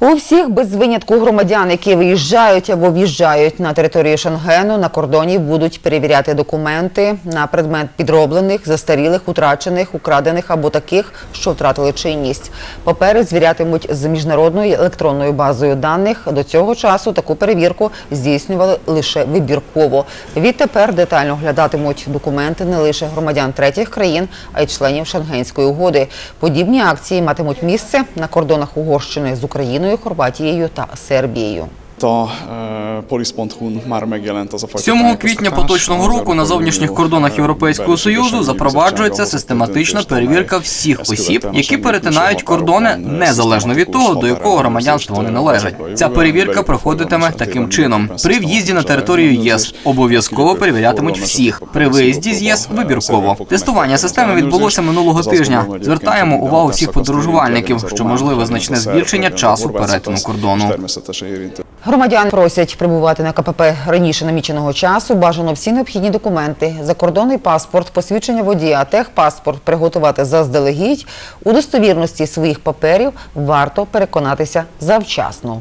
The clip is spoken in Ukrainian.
У всіх без винятку громадян, які виїжджають або в'їжджають на територію Шенгену, на кордоні будуть перевіряти документи на предмет підроблених, застарілих, утрачених, украдених або таких, що втратили чинність. Папери звірятимуть з міжнародною електронною базою даних. До цього часу таку перевірку здійснювали лише вибірково. Відтепер детально оглядатимуть документи не лише громадян третіх країн, а й членів Шенгенської угоди. Подібні акції матимуть місце на кордонах Угорщини з Україною, Хорватією та Сербією. E, polis.hu-n már megjelent az a fajta 7 квітня поточного року на зовнішніх кордонах Європейського союзу запроваджується систематична перевірка всіх осіб, які перетинають кордони незалежно від того, до якого громадянства вони належать. Ця перевірка проходитиме таким чином: при в'їзді на територію ЄС обов'язково перевірятимуть всіх. При виїзді з ЄС вибірково. Тестування системи відбулося минулого тижня. Звертаємо увагу всіх подорожувальників, що можливе значне збільшення часу перетину кордону. Természetesen érintő. Громадян просять прибувати на КПП раніше наміченого часу. Бажано всі необхідні документи, закордонний паспорт, посвідчення водія, техпаспорт приготувати заздалегідь. У достовірності своїх паперів варто переконатися завчасно.